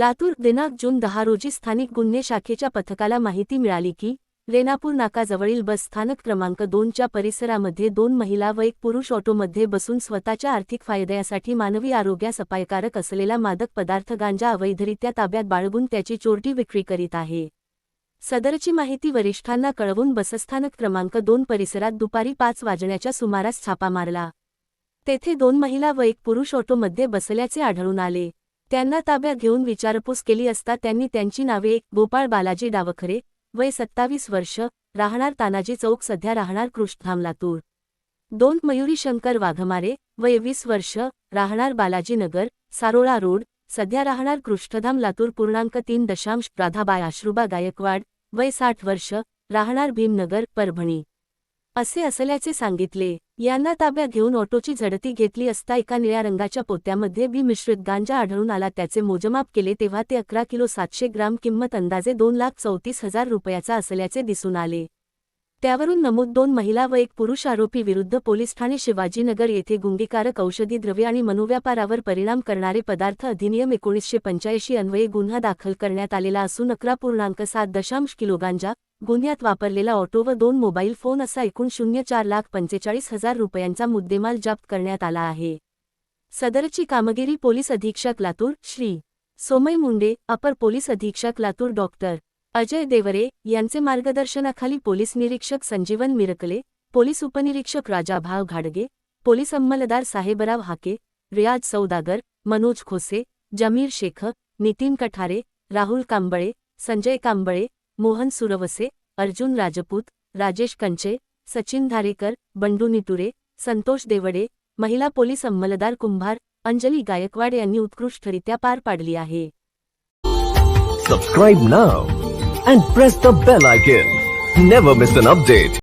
लातूर दिनांक जून दहा रोजी स्थानिक गुन्हे शाखेच्या पथकाला माहिती मिळाली की रेणापूर नाकाजवळील बस स्थानक क्रमांक दोनच्या परिसरामध्ये दोन महिला व एक पुरुष ऑटोमध्ये बसून स्वतःच्या आर्थिक फायद्यासाठी मानवी आरोग्यास अपायकारक असलेला मादक पदार्थ गांजा अवैधरित्या ताब्यात बाळगून त्याची चोरटी विक्री करीत आहे. सदरची माहिती वरिष्ठांना कळवून बसस्थानक क्रमांक दोन परिसरात दुपारी पाच वाजण्याच्या सुमारास छापा मारला. तेथे दोन महिला व एक पुरुष ऑटोमध्ये बसल्याचे आढळून आले. त्यांना ताब्यात घेऊन विचारपूस केली असता त्यांनी त्यांची नावे एक गोपाळ बालाजी डावखरे वय सत्तावीस वर्ष राहणार तानाजी चौक सध्या राहणार कृष्णधाम लातूर दोन मयुरी शंकर वाघमारे वय वीस वर्ष राहणार बालाजीनगर सारोळा रोड सध्या राहणार कृष्णधाम लातूर पूर्णांक तीन दशांश राधाबाई आश्रुबा गायकवाड वय साठ वर्ष राहणार भीमनगर परभणी. असे असल्याचे सांगितले. यांना ताब्यात घेऊन ऑटोची झडती घेतली असता एका निळ्या रंगाच्या पोत्यामध्ये बी मिश्रित गांजा आढळून आला. त्याचे मोजमाप केले तेव्हा ते अकरा किलो सातशे ग्राम किंमत अंदाजे दोन लाख चौतीस हजार रुपयाचा असल्याचे दिसून आले. त्यावरून नमूद दोन महिला व एक पुरुष आरोपी विरुद्ध पोलीस ठाणे शिवाजीनगर येथे गुंगीकारक औषधी द्रव्य आणि मनोव्यापारावर परिणाम करणारे पदार्थ अधिनियम एकोणीसशे पंच्याऐंशी अन्वये गुन्हा दाखल करण्यात आलेला असून अकरा पूर्णांक सात दशांश किलो गांजा गुन्ह्यात वापरलेला ऑटो व दोन मोबाईल फोन असा एकूण शून्य चार लाख पंचेचाळीस हजार रुपयांचा मुद्देमाल जप्त करण्यात आला आहे. सदरची कामगिरी पोलीस अधीक्षक लातूर श्री. सोमय मुंडे अपर पोलीस अधीक्षक लातूर डॉक्टर अजय देवरे यांचे मार्गदर्शनाखाली पोलीस निरीक्षक संजीवन मिरकले पोलीस उपनिरीक्षक राजाभाव घाडगे पोलीस अंमलदार साहेबराव हाके रियाज सौदागर मनोज खोसे जमीर शेख नितीन कठारे राहुल कांबळे संजय कांबळे मोहन सुरवसे अर्जुन राजपूत राजेश कंचे सचिन धारेकर बंडू निटुरे संतोष देवडे महिला पोलीस अंमलदार कुंभार अंजली गायकवाड यांनी उत्कृष्टरित्या पार पाडली आहे. Subscribe now and press the bell icon never miss an update